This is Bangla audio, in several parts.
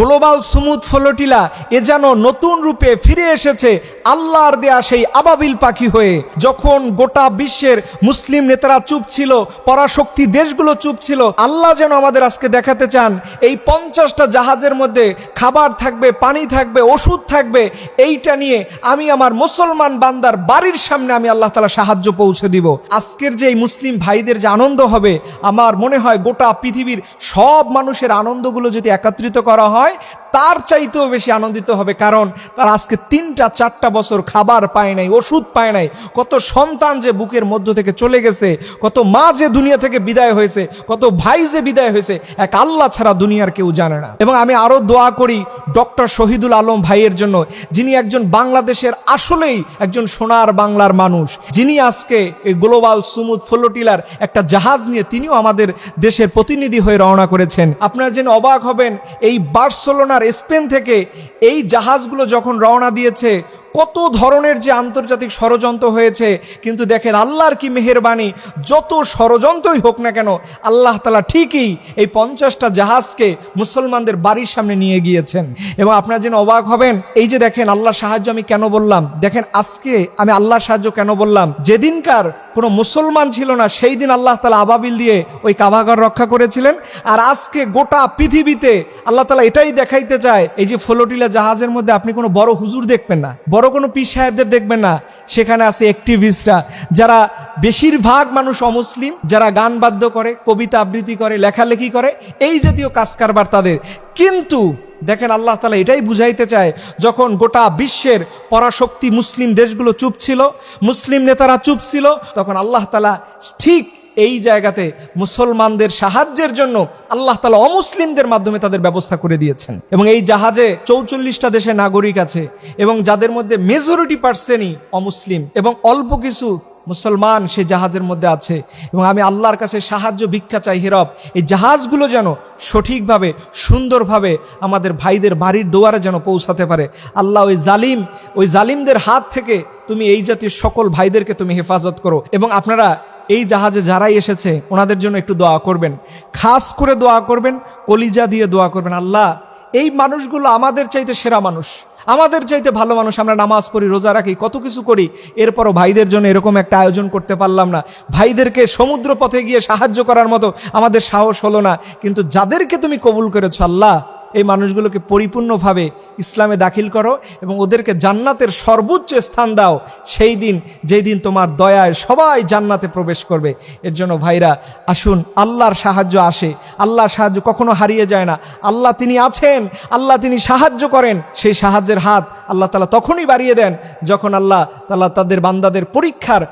গ্লোবাল সুমুদ ফলটিলা এ যেন নতুন রূপে ফিরে এসেছে আল্লাহর দেয়া সেই আবাবিল পাখি হয়ে। যখন গোটা বিশ্বের মুসলিম নেতারা চুপ ছিল, পরাশক্তি দেশগুলো চুপ ছিল, আল্লাহ যেন আমাদের আজকে দেখাতে চান, এই পঞ্চাশটা জাহাজের মধ্যে খাবার থাকবে, পানি থাকবে, ওষুধ থাকবে, এইটা নিয়ে আমি আমার মুসলমান বান্দার বাড়ির সামনে আমি আল্লাহ তালা সাহায্য পৌঁছে দিব। আজকের যে এই মুসলিম ভাইদের যে আনন্দ হবে, আমার মনে হয় গোটা পৃথিবীর সব মানুষের আনন্দগুলো যদি একত্রিত করা হয় right? তার চাইতেও বেশি আনন্দিত হবে, কারণ তার আজকে তিনটা, চারটা বছর খাবার পায় নাই, ওষুধ পায় নাই। কত সন্তান যে বুকের মধ্য থেকে চলে গেছে, কত মা যে দুনিয়া থেকে বিদায় হয়েছে, কত ভাই যে বিদায় হয়েছে, এক আল্লাহ ছাড়া দুনিয়ার কেউ জানে না। এবং আমি আরও দোয়া করি ডক্টর শহীদুল আলম ভাইয়ের জন্য, যিনি একজন বাংলাদেশের আসলেই একজন সোনার বাংলার মানুষ, যিনি আজকে এই গ্লোবাল সুমুদ ফ্লোটিলার একটা জাহাজ নিয়ে তিনিও আমাদের দেশের প্রতিনিধি হয়ে রওনা করেছেন। আপনারা যেন অবাক হবেন, এই বার্সেলোনার স্পেন থেকে এই জাহাজগুলো যখন রওনা দিয়েছে কত ধরনের যে আন্তর্জাতিক ষড়যন্ত্র হয়েছে, কিন্তু দেখেন আল্লাহর কি মেহেরবানি, যত ষড়যন্ত্রই হোক না কেন, আল্লাহ তালা ঠিকই এই পঞ্চাশটা জাহাজকে মুসলমানদের বাড়ির সামনে নিয়ে গিয়েছেন। এবং আপনারা যেন অবাক হবেন, এই যে দেখেন আল্লাহর সাহায্য আমি কেন বললাম? দেখেন আজকে আমি আল্লাহর সাহায্য কেন বললাম? যেদিনকার কোনো মুসলমান ছিল না, সেই দিন আল্লাহ তালা আবাবিল দিয়ে ওই কাবাঘর রক্ষা করেছিলেন। আর আজকে গোটা পৃথিবীতে আল্লাহ তালা এটাই দেখাইতে চায়, এই যে ফ্লোটিলা জাহাজের মধ্যে আপনি কোনো বড় হুজুর দেখবেন না। বড় কোনো পীর সাহেবদের দেখবেন না। সেখানে আছে অ্যাক্টিভিস্টরা যারা বেশিরভাগ মানুষ অমুসলিম, যারা গান বাদ্য করে, কবিতা আবৃত্তি করে, লেখালেখি করে, এই জাতীয় কাজ কারবার তাদের। কিন্তু দেখেন আল্লাহ তালা এটাই বুঝাইতে চায়, যখন গোটা বিশ্বের পরাশক্তি মুসলিম দেশগুলো চুপ ছিল, মুসলিম নেতারা চুপ ছিল, তখন আল্লাহ তালা ঠিক এই জায়গাতে মুসলমানদের সাহায্যের জন্য আল্লাহ তালা অমুসলিমদের মাধ্যমে তাদের ব্যবস্থা করে দিয়েছেন। এবং এই জাহাজে চৌচল্লিশটা দেশের নাগরিক আছে এবং যাদের মধ্যে মেজরিটি পার্সেন্টই অমুসলিম এবং অল্প কিছু মুসলমান সে জাহাজের মধ্যে আছে। এবং আমি আল্লাহর কাছে সাহায্য, ভিক্ষা চাই হিরব এই জাহাজগুলো যেন সঠিকভাবে, সুন্দরভাবে আমাদের ভাইদের বাড়ির দুয়ারে যেন পৌঁছাতে পারে। আল্লাহ ওই জালিম, ওই জালিমদের হাত থেকে তুমি এই জাতির সকল ভাইদেরকে তুমি হেফাজত করো। এবং আপনারা এই জাহাজে যারাই এসেছে, ওনাদের জন্য একটু দোয়া করবেন। খাস করে দোয়া করবেন, কলিজা দিয়ে দোয়া করবেন, আল্লাহ, এই মানুষগুলো আমাদের চাইতে সেরা মানুষ। আমাদের চাইতে ভালো মানুষ, আমরা নামাজ পড়ি, রোজা রাখি, কত কিছু করি। এরপরও ভাইদের জন্য এরকম একটা আয়োজন করতে পারলাম না। ভাইদেরকে সমুদ্র পথে গিয়ে সাহায্য করার মতো আমাদের সাহস হলো না। কিন্তু যাদেরকে তুমি কবুল করেছ, আল্লাহ এই মানুষগুলোকে পরিপূর্ণভাবে ইসলামে দাখিল করো এবং ওদেরকে জান্নাতের সর্বোচ্চ স্থান দাও। সেই দিন, যেই দিন তোমার দয়ায় সবাই জান্নাতে প্রবেশ করবে। এর জন্য ভাইরা, আসুন, আল্লাহর সাহায্য আসে। আল্লাহর সাহায্য কখনো হারিয়ে যায় না। আল্লাহ তিনি আছেন, আল্লাহ তিনি সাহায্য করেন। সেই সাহায্যের হাত আল্লাহ তালা তখনই বাড়িয়ে দেন যখন আল্লাহ তালা তাদের বান্দাদের পরীক্ষার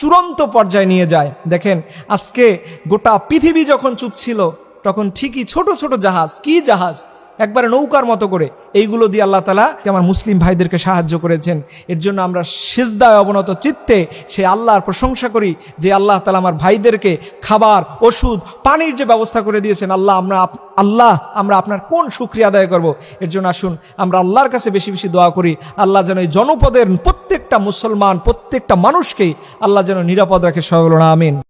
চূড়ান্ত পর্যায়ে নিয়ে যায়। দেখেন, আজকে গোটা পৃথিবী যখন চুপ ছিল, তখন ঠিকই ছোট ছোট জাহাজ, কি জাহাজ? একবারে নৌকার মতো করে। এইগুলো দিয়ে আল্লাহ তালা আমার মুসলিম ভাইদেরকে সাহায্য করেছেন। এর জন্য আমরা সিজদায় অবনত চিত্তে সে আল্লাহর প্রশংসা করি যে আল্লাহ তালা আমার ভাইদেরকে খাবার, ওষুধ, পানির যে ব্যবস্থা করে দিয়েছেন, আল্লাহ আমরা আল্লাহ আমরা আপনার কোন সুক্রিয়া আদায় করব? এর জন্য আসুন আমরা আল্লাহর কাছে বেশি বেশি দোয়া করি, আল্লাহ যেন এই জনপদের প্রত্যেকটা মুসলমান, প্রত্যেকটা মানুষকেই আল্লাহ যেন নিরাপদ রাখে সবল আমিন।